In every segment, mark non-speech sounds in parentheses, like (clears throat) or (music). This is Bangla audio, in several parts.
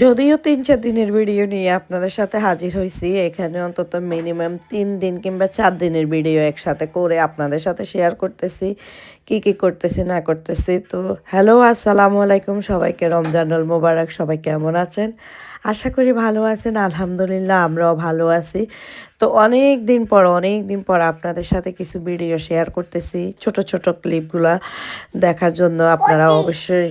যদিও তিন চার দিনের ভিডিও নিয়ে আপনাদের সাথে হাজির হয়েছি এখানে অন্তত মিনিমাম তিন দিন কিংবা চার দিনের ভিডিও একসাথে করে আপনাদের সাথে শেয়ার করতেছি কি কি করতেছি না করতেছি। তো হ্যালো আসসালামু আলাইকুম সবাইকে রমজানুল মোবারক সবাই কেমন আছেন? আশা করি ভালো আছেন আলহামদুলিল্লাহ আমরাও ভালো আছি। তো অনেক দিন পর অনেক দিন পর আপনাদের সাথে কিছু ভিডিও শেয়ার করতেছি ছোট ছোট ক্লিপগুলা দেখার জন্য আপনারা অবশ্যই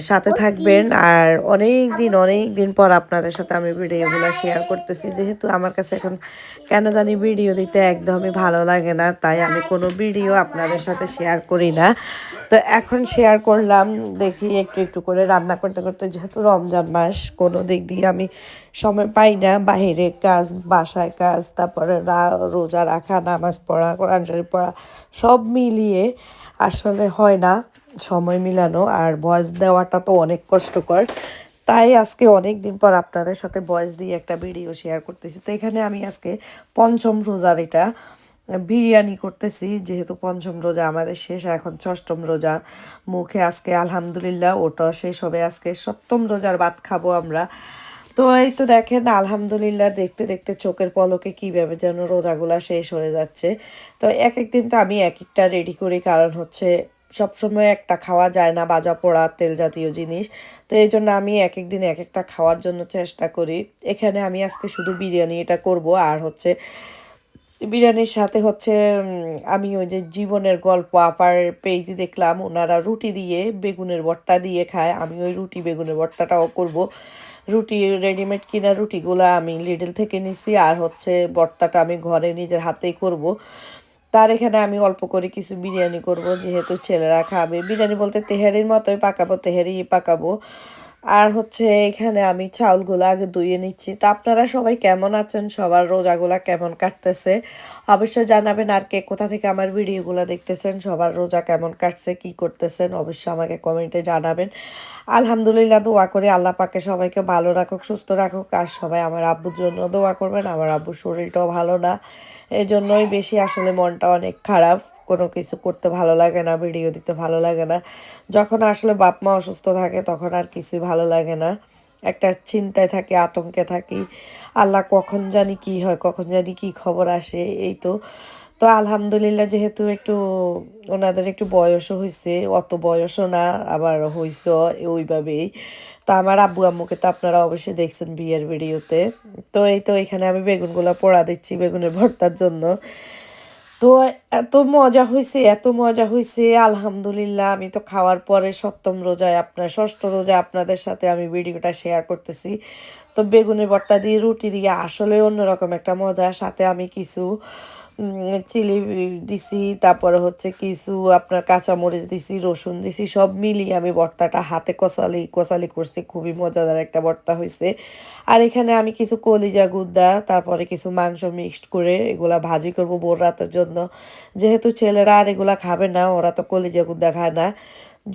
সাথে থাকবেন আর অনেক দিন অনেক দিন পর আপনাদের সাথে আমি ভিডিওগুলো শেয়ার করতেছি। যেহেতু আমার কাছে এখন কেন জানি ভিডিও দিতে একদমই ভালো লাগে না তাই আমি কোনো ভিডিও আপনাদের সাথে শেয়ার করি না। তো এখন শেয়ার করলাম দেখি একটু একটু করে রান্না করতে করতে যেহেতু রমজান মাস কোনো দিক দিয়ে আমি সময় পাই না। বাইরে কাজ বাসায় কাজ তারপরে রা- রোজা রাখা নামাজ পড়া কোরআন শরীফ পড়া সব মিলিয়ে আসলে হয় না। সময় মিলানো আর ভয়েস দেওয়াটা তো অনেক কষ্টকর। তাই আজকে অনেক দিন পর আপনাদের সাথে ভয়েস দিয়ে একটা ভিডিও শেয়ার করতেছি। তো এখানে আমি আজকে পঞ্চম রোজার এটা বিরিয়ানি করতেছি। যেহেতু পঞ্চম রোজা আমাদের শেষ, এখন ষষ্ঠম রোজা। মুখে আজকে আলহামদুলিল্লাহ ওটা শেষ হবে আজকে সপ্তম রোজার ভাত খাব আমরা। তো এই তো দেখেন, আলহামদুলিল্লাহ দেখতে দেখতে চোখের পলকে কীভাবে যেন রোজাগুলা শেষ হয়ে যাচ্ছে। তো এক এক দিন তো আমি এক একটা রেডি করি, কারণ হচ্ছে সবসময় একটা খাওয়া যায় না, বাজা পোড়া, তেল জাতীয় জিনিস। তো এই জন্য আমি এক এক দিন এক একটা খাওয়ার জন্য চেষ্টা করি। এখানে আমি আজকে শুধু বিরিয়ানি এটা করব, আর হচ্ছে বিরিয়ানির সাথে হচ্ছে আমি ওই যে জীবনের গল্প, আপার পেজে দেখলাম, ওনারা রুটি দিয়ে বেগুনের ভর্তা দিয়ে খায়, আমি ওই রুটি বেগুনের ভর্তাটাও করব। রুটি রেডিমেড কিনা রুটিগুলো আমি লিডল থেকে নিছি, আর হচ্ছে ভর্তাটা আমি ঘরে নিজের হাতেই করব। তার এখানে আমি অল্প করে কিছু বিরিয়ানি করব, যেহেতু ছেলেরা খাবে। বিরিয়ানি বলতে তেহারির মতোই পাকাবো তেহারি পাকাবো। আর হচ্ছে এখানে আমি চাউলগুলো আগে ধুয়ে নিচ্ছি। তা আপনারা সবাই কেমন আছেন? সবার রোজাগুলা কেমন কাটতেছে? অবশ্যই জানাবেন আর কে কোথা থেকে আমার ভিডিওগুলো দেখতেছেন, সবার রোজা কেমন কাটছে, কি করতেছেন, অবশ্যই আমাকে কমেন্টে জানাবেন। আলহামদুলিল্লাহ দোয়া করে, আল্লাহ পাকে সবাইকে ভালো রাখুক, সুস্থ রাখুক। আর সবাই আমার আব্বুর জন্য দোয়া করবেন, আমার আব্বুর শরীরটাও ভালো না। এই জন্যই বেশি আসলে মনটা অনেক খারাপ। কোনো কিছু করতে ভালো লাগে না ভিডিও দিতে ভালো লাগে না। যখন আসলে বাপ মা অসুস্থ থাকে, তখন আর কিছুই ভালো লাগে না। একটা চিন্তায় থাকি, আতঙ্কে থাকি, আল্লাহ কখন জানি কি হয়, কখন জানি কি খবর আসে, এই তো। তো আলহামদুলিল্লাহ যেহেতু একটু ওনাদের একটু বয়সও হয়েছে অত বয়সও না আবার হয়েছে ওইভাবেই। তো আমার আব্বু আম্মুকে তো আপনারা অবশ্যই দেখছেন বিয়ের ভিডিওতে। তো এই তো এখানে আমি বেগুনগুলো পোড়া দিচ্ছি বেগুনের ভর্তার জন্য। তো এত মজা হয়েছে এত মজা হয়েছে আলহামদুলিল্লাহ। আমি তো খাওয়ার পরে সপ্তম রোজায় আপনার, ষষ্ঠ রোজায় আপনাদের সাথে আমি ভিডিওটা শেয়ার করতেছি। তো বেগুনের ভর্তা দিয়ে, রুটি দিয়ে আসলে অন্যরকম একটা মজা। সাথে আমি কিছু চিলি দিছি, তারপরে হচ্ছে কিছু আপনার কাঁচামরিচ দিছি, রসুন দিছি, সব মিলিয়ে আমি ভর্তাটা হাতে কষালি কষালি করছি, খুবই মজাদার একটা ভর্তা হয়েছে আর এখানে আমি কিছু কলিজা গুদ্দা তারপরে কিছু মাংস মিক্সড করে এগুলা ভাজি করব বোর রাতের জন্য। যেহেতু ছেলেরা আর এগুলা খাবে না, ওরা তো কলিজা গুদ্দা খায় না।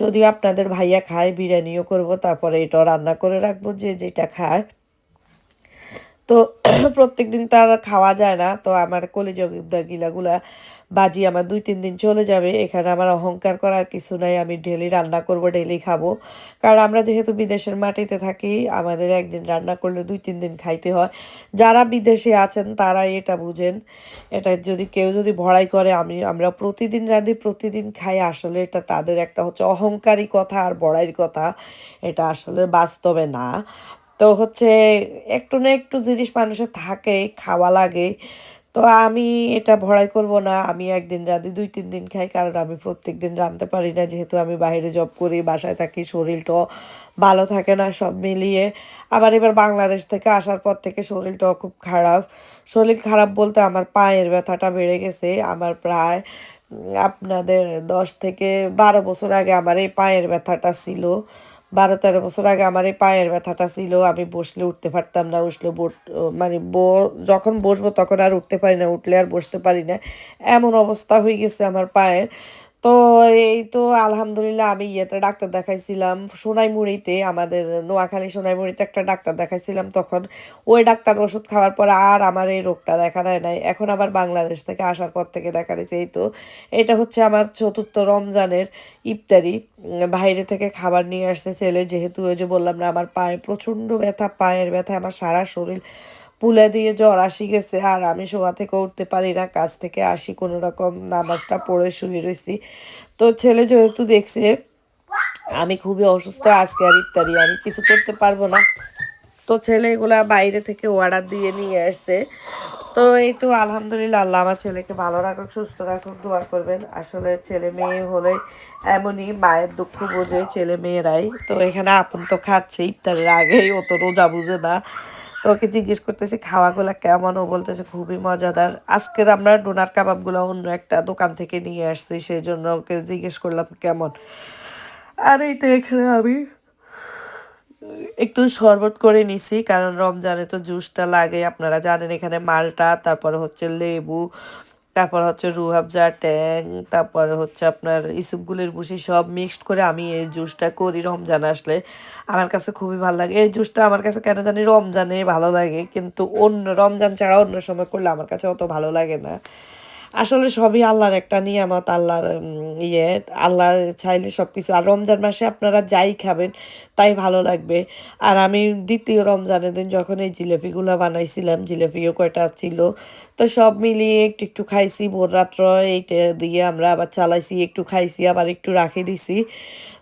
যদিও আপনাদের ভাইয়া খায়, বিরিয়ানিও করব, তারপরে এটাও রান্না করে রাখব, যে যেটা খায়। তো (clears throat) প্রত্যেক দিন তার খাওয়া যায় না। তো আমার কলিজা গিলাগুলা বাজি আমার দুই, তিন দিন চলে যাবে। এখানে আমার অহংকার করার কিছু নাই। আমি ডেলি রান্না করব ডেলি খাব। কারণ আমরা যেহেতু বিদেশের মাটিতে থাকি, আমাদের একদিন রান্না করলে দুই, তিন দিন খাইতে হয়। যারা বিদেশে আছেন, তারাই এটা বুঝেন। এটা যদি কেউ যদি ভড়াই করে, আমি, আমরা প্রতিদিন রাঁধি, প্রতিদিন খাই। আসলে এটা তাদের একটা হচ্ছে অহংকারী কথা আর বড়াইয়ের কথা। এটা আসলে বাস্তবে না। তো হচ্ছে একটু না একটু জিনিস মানুষের থাকে, খাওয়া লাগে। তো আমি এটা ভরাই করব না। আমি একদিন রাঁধি, দুই, তিন দিন খাই, কারণ আমি প্রত্যেক দিন রাঁধতে পারি না। যেহেতু আমি বাইরে জব করি, বাসায় থাকি শরীরটাও ভালো থাকে না সব মিলিয়ে। আবার এবার বাংলাদেশ থেকে আসার পর থেকে শরীরটাও খুব খারাপ। শরীর খারাপ বলতে আমার পায়ের ব্যথাটা বেড়ে গেছে। আমার প্রায় আপনাদের দশ থেকে বারো বছর আগে আমার এই পায়ের ব্যথাটা ছিল। বারো তেরো বছর আগে আমার এই পায়ের ব্যথাটা ছিল, আমি বসলে উঠতে পারতাম না, উঠলে মানে যখন বসবো তখন আর উঠতে পারি না, উঠলে আর বসতে পারি না। এমন অবস্থা হয়ে গেছে আমার পায়ের। তো এই তো আলহামদুলিল্লাহ আমি ইয়েতে ডাক্তার দেখাইছিলাম সোনাইমুড়িতে, আমাদের নোয়াখালী সোনাইমুড়িতে একটা ডাক্তার দেখাইছিলাম তখন। ওই ডাক্তার ওষুধ খাওয়ার পর আর আমার এই রোগটা দেখা দেয় নাই। এখন আবার বাংলাদেশ থেকে আসার পর থেকে দেখা দিয়েছে। এই তো, এটা হচ্ছে আমার চতুর্থ রমজানের ইফতারি। বাইরে থেকে খাবার নিয়ে আসছে ছেলে, যেহেতু ওই যে বললাম না, আমার পায়ে প্রচণ্ড ব্যথা, পায়ের ব্যথা আমার সারা শরীর পুলে দিয়ে জ্বর আসি গেছে, আর আমি শোয়া থেকে উঠতে পারি না, কাজ থেকে আসি, কোনো রকম নামাজটা পড়ে শুয়ে রয়েছি তো ছেলে যেহেতু দেখছে, আমি খুবই অসুস্থ, আজকে আর ইফতারি আমি কিছু করতে পারব না। তো ছেলে এগুলা বাইরে থেকে অর্ডার দিয়ে নিয়ে আসছে। তো এই তো আলহামদুলিল্লাহ, আল্লাহ আমার ছেলেকে ভালো রাখুক, সুস্থ রাখুক, দোয়া করবেন। আসলে ছেলে মেয়ে হলে এমনই মায়ের দুঃখ বোঝে, ছেলে মেয়েরাই। তো এখানে আপন তো খাচ্ছে, ইফতারের আগেই ও তো রোজা বুঝে না। তো ওকে জিজ্ঞেস করতেছি, খাওয়াগুলো কেমন? ও বলতেছে, খুবই মজাদার। আজকের আমরা ডোনার কাবাবগুলো অন্য একটা দোকান থেকে নিয়ে আসছি সেই জন্য ওকে জিজ্ঞেস করলাম, কেমন? আর এই তো এখানে আমি একটু শরবত করে নিছি, কারণ রমজানে তো জুসটা লাগে। আপনারা জানেন এখানে মালটা, তারপরে হচ্ছে লেবু তারপর হচ্ছে রুহাবজা ট্যাং, তারপর হচ্ছে আপনার ইসুপগুলির বুসি সব মিক্সড করে আমি এই জুসটা করি রমজান আসলে। আমার কাছে খুবই ভালো লাগে। এই জুসটা আমার কাছে কেন জানি রমজানে ভালো লাগে, কিন্তু অন্য রমজান ছাড়া অন্য সময় করলে আমার কাছে অত ভালো লাগে না। আসলে সবই আল্লাহর একটা নিয়ামত, আল্লাহর ইয়ে। আল্লাহ চাইলে সব কিছু আর রমজান মাসে আপনারা যাই খাবেন, তাই ভালো লাগবে। আর আমি দ্বিতীয় রমজানের দিন যখন এই জিলেপিগুলো বানাইছিলাম, জিলেপিও কয়টা ছিল, তো সব মিলিয়ে একটু একটু খাইছি। ভোর রাত্র এইটা দিয়ে আমরা আবার চালাইছি, একটু খাইছি, আবার একটু রাখে দিছি।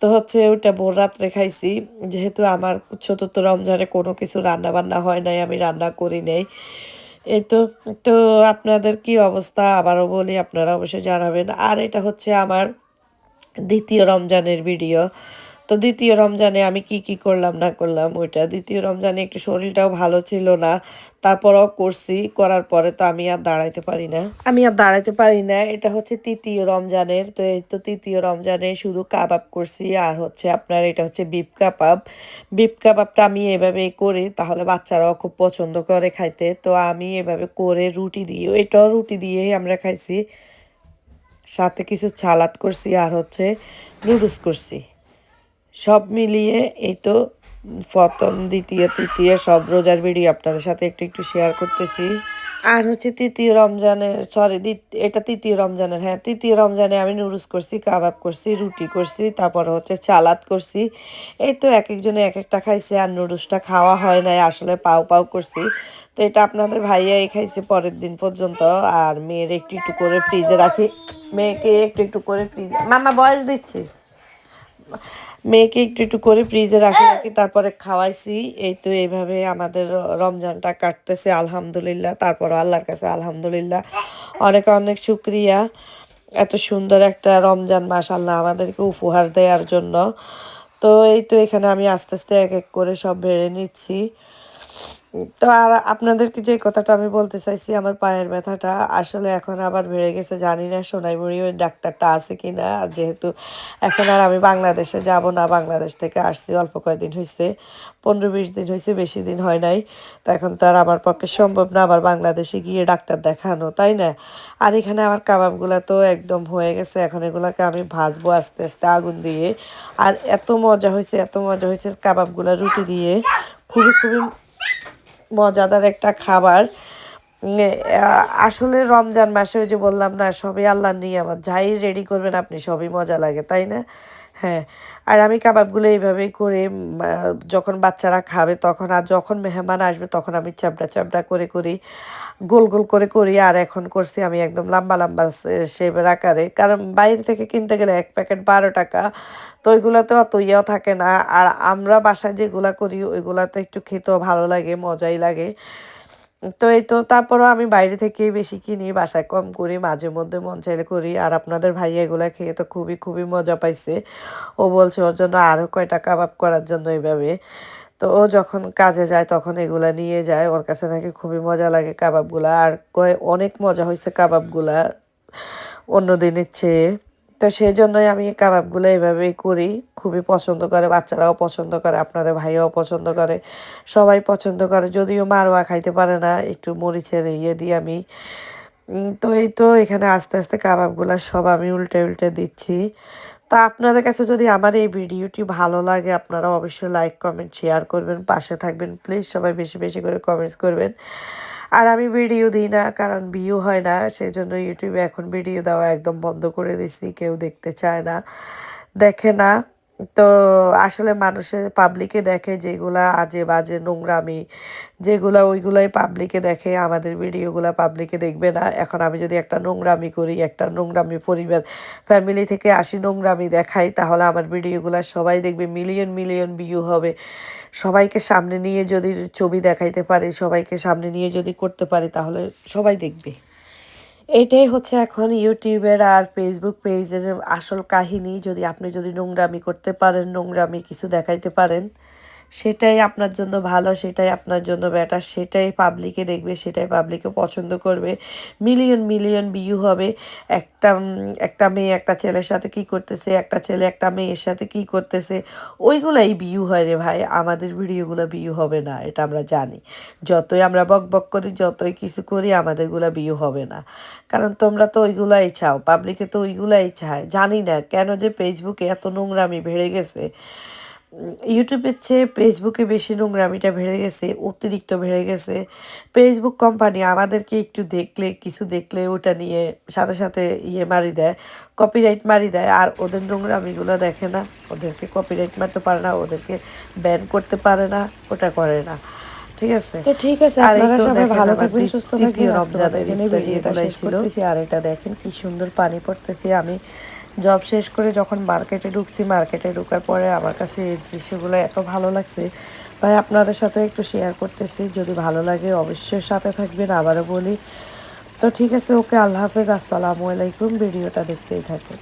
তো হচ্ছে ওটা ভোর রাত্রে খাইছি। যেহেতু আমার চতুর্থ রমজানে কোনো কিছু রান্না বান্না হয় নাই, আমি রান্না করি নাই। এই তো তো আপনাদের কি অবস্থা? আবারও বলি, আপনারা অবশ্যই জানাবেন। আর এটা হচ্ছে আমার দ্বিতীয় রমজানের ভিডিও। তো দ্বিতীয় রমজানে আমি কি কি করলাম, না করলাম, ওইটা। দ্বিতীয় রমজানে একটু শরীরটাও ভালো ছিল না, তারপরও করছি, করার পরে তো আমি আর দাঁড়াইতে পারি না। আমি আর দাঁড়াইতে পারি না, এটা হচ্ছে তৃতীয় রমজানের, তো এই তো তৃতীয় রমজানে শুধু কাবাব করছি, আর হচ্ছে আপনার এটা হচ্ছে বিপ কাবাব। বিপ কাবাবটা আমি এভাবে করি, তাহলে বাচ্চারাও খুব পছন্দ করে খাইতে, তো আমি এভাবে করে রুটি দিয়ে এটাও রুটি দিয়েই আমরা খাইছি। সাথে কিছু সালাদ করছি, আর হচ্ছে নুডলস করছি। সব মিলিয়ে এই তো প্রথম, দ্বিতীয়, তৃতীয় সব রোজার ভিডিও আপনাদের সাথে একটু একটু শেয়ার করতেছি। আর হচ্ছে তৃতীয় রমজানের সরি এটা তৃতীয় রমজানের হ্যাঁ তৃতীয় রমজানে আমি নুডলস করছি, কাবাব করছি, রুটি করছি, তারপর হচ্ছে চালাদ করছি। এই তো এক একজনে এক একটা খাইছে আর নুডলসটা খাওয়া হয় নাই, আসলে পাও পাও করছি। তো এটা আপনাদের ভাইয়াই খাইছে পরের দিন পর্যন্ত, আর মেয়ের একটু একটু করে ফ্রিজে রাখি। মেয়েকে একটু একটু করে ফ্রিজে মামা বয়স দিচ্ছি। মেয়েকে একটু একটু করে ফ্রিজে রাখি রাখি তারপরে খাওয়াইছি। এই তো এইভাবে আমাদের রমজানটা কাটতেছে আলহামদুলিল্লাহ। তারপর আল্লাহর কাছে আলহামদুলিল্লাহ। অনেক অনেক শুক্রিয়া। এত সুন্দর একটা রমজান মাস আল্লাহ আমাদেরকে উপহার দেওয়ার জন্য। তো এই তো এখানে আমি আস্তে আস্তে এক এক করে সব বেড়ে নিচ্ছি। তো আর আপনাদেরকে যে কথাটা আমি বলতে চাইছি, আমার পায়ের ব্যথাটা আসলে এখন আবার বেড়ে গেছে। জানি না সোনাইমুড়ি ওই ডাক্তারটা আছে কি না আর যেহেতু এখন আর আমি বাংলাদেশে যাব না, বাংলাদেশ থেকে আসছি, অল্প কয়েকদিন হয়েছে পনেরো বিশ দিন হয়েছে বেশি দিন হয় নাই। তো এখন তো আর আমার পক্ষে সম্ভব না আবার বাংলাদেশে গিয়ে ডাক্তার দেখানো, তাই না? আর এখানে আমার কাবাবগুলো তো একদম হয়ে গেছে। এখন এগুলোকে আমি ভাজবো আস্তে আস্তে আগুন দিয়ে। আর এত মজা হয়েছে এত মজা হয়েছে কাবাবগুলো রুটি দিয়ে। খুবই খুবই মজাদার একটা খাবার। আসলে রমজান মাসে ওই যে বললাম না, সবই আল্লাহ নিয়ে আমার যাই রেডি করবেন আপনি, সবই মজা লাগে, তাই না? হ্যাঁ আর আমি কাবাবগুলো এইভাবেই করে যখন বাচ্চারা খাবে তখন, আর যখন মেহমান আসবে তখন আমি চাপড়া চাপড়া করে করি, গোল গোল করে করি, আর এখন করছি আমি একদম লম্বা লম্বা শেপের আকারে। কারণ বাইরে থেকে কিনতে গেলে এক প্যাকেট বারো টাকা, তো ওইগুলোতে অত ইয়েও থাকে না। আর আমরা বাসায় যেগুলা করি, ওইগুলাতে একটু খেতেও ভালো লাগে, মজাই লাগে। তো এই তো তারপরও আমি বাইরে থেকেই বেশি কিনি, বাসায় কম করি, মাঝে মধ্যে মন চাইলে করি। আর আপনাদের ভাই এগুলা খেয়ে তো খুবই খুবই মজা পাইছে। ও বলছে ওর জন্য আরও কয়টা কাবাব করার জন্য এইভাবে তো ও যখন কাজে যায় তখন এগুলা নিয়ে যায়। ওর কাছে নাকি খুবই মজা লাগে কাবাবগুলা। আর কয়, অনেক মজা হয়েছে কাবাবগুলা। অন্য দিনের চেয়ে। তো সেই জন্যই আমি কাবাবগুলো এইভাবেই করি। খুবই পছন্দ করে, বাচ্চারাও পছন্দ করে, আপনাদের ভাইয়াও পছন্দ করে, সবাই পছন্দ করে। যদিও মারোয়া খাইতে পারে না, একটু মরিচের ইয়ে দিই আমি। তো এই তো এখানে আস্তে আস্তে কাবাবগুলো সব আমি উল্টে উল্টে দিচ্ছি। তা আপনাদের কাছে যদি আমার এই ভিডিওটি ভালো লাগে আপনারা অবশ্যই লাইক কমেন্ট শেয়ার করবেন, পাশে থাকবেন। প্লিজ সবাই বেশি বেশি করে কমেন্টস করবেন। আর আমি ভিডিও দিই না, কারণ ভিউ হয় না সেই জন্য ইউটিউবে এখন ভিডিও দেওয়া একদম বন্ধ করে দিছি, কেউ দেখতে চায় না। দেখে না। তো আসলে মানুষের পাবলিকে দেখে যেগুলা আজে বাজে নোংরামি, যেগুলা ওইগুলাই পাবলিকে দেখে, আমাদের ভিডিওগুলো পাবলিকে দেখবে না। এখন আমি যদি একটা নোংরামি করি, একটা নোংরামি পরিবার ফ্যামিলি থেকে আসি, নোংরামি দেখাই, তাহলে আমার ভিডিওগুলো সবাই দেখবে মিলিয়ন মিলিয়ন ভিউ হবে। সবাইকে সামনে নিয়ে যদি ছবি দেখাইতে পারি, সবাইকে সামনে নিয়ে যদি করতে পারি, তাহলে সবাই দেখবে। এটাই হচ্ছে এখন ইউটিউবের আর ফেসবুক পেজের আসল কাহিনী। যদি আপনি যদি নোংরামি করতে পারেন, নোংরামি কিছু দেখাইতে পারেন সেটাই আপনার জন্য ভালো, সেটাই আপনার জন্য ব্যাটার সেটাই পাবলিকে দেখবে, সেটাই পাবলিকে পছন্দ করবে। মিলিয়ন মিলিয়ন ভিউ হবে। একটা একটা মেয়ে একটা ছেলের সাথে কি করতেছে, একটা ছেলে একটা মেয়ের সাথে কি করতেছে, ওইগুলাই ভিউ হয় রে ভাই। আমাদের ভিডিওগুলো ভিউ হবে না, এটা আমরা জানি। যতই আমরা বক বক করি, যতই কিছু করি, আমাদেরগুলো ভিউ হবে না। কারণ তোমরা তো ওইগুলাই চাও পাবলিকে তো ওইগুলাই চায়। জানি না কেন যে ফেসবুকে এত নোংরামি বেড়ে গেছে। ইউটিউবের চেয়ে ফেসবুকে বেশি নোংরামিটা বেড়ে গেছে অতিরিক্ত বেড়ে গেছে। ফেসবুক কোম্পানি আমাদেরকে একটু দেখলে কিছু দেখলে ওটা নিয়ে সাথে সাথে ইয়ে মারি দেয় কপিরাইট মারি দেয়। আর ওদের নোংরামিগুলো দেখে না ওদেরকে কপিরাইট মারতে পারে না ওদেরকে ব্যান করতে পারে না ওটা করে না। ঠিক আছে? তো ঠিক আছে আপনারা সবাই ভালো থাকবেন সুস্থ থাকবেন। রমজানের ইফতারি ভিডিওটা শেষ ছিল। করতেছি। আর এটা দেখেন কি সুন্দর পানি পড়তেছে। আমি জব শেষ করে যখন মার্কেটে ঢুকছি মার্কেটে ঢুকার পরে আমার কাছে এই দৃশ্যগুলো এত ভালো লাগছে। তাই আপনাদের সাথে একটু শেয়ার করতেছি। যদি ভালো লাগে অবশ্যই সাথে থাকবেন, আবারও বলি। তো ঠিক আছে, ওকে, আল্লাহ হাফেজ, আসসালামু আলাইকুম। ভিডিওটা দেখতেই থাকেন।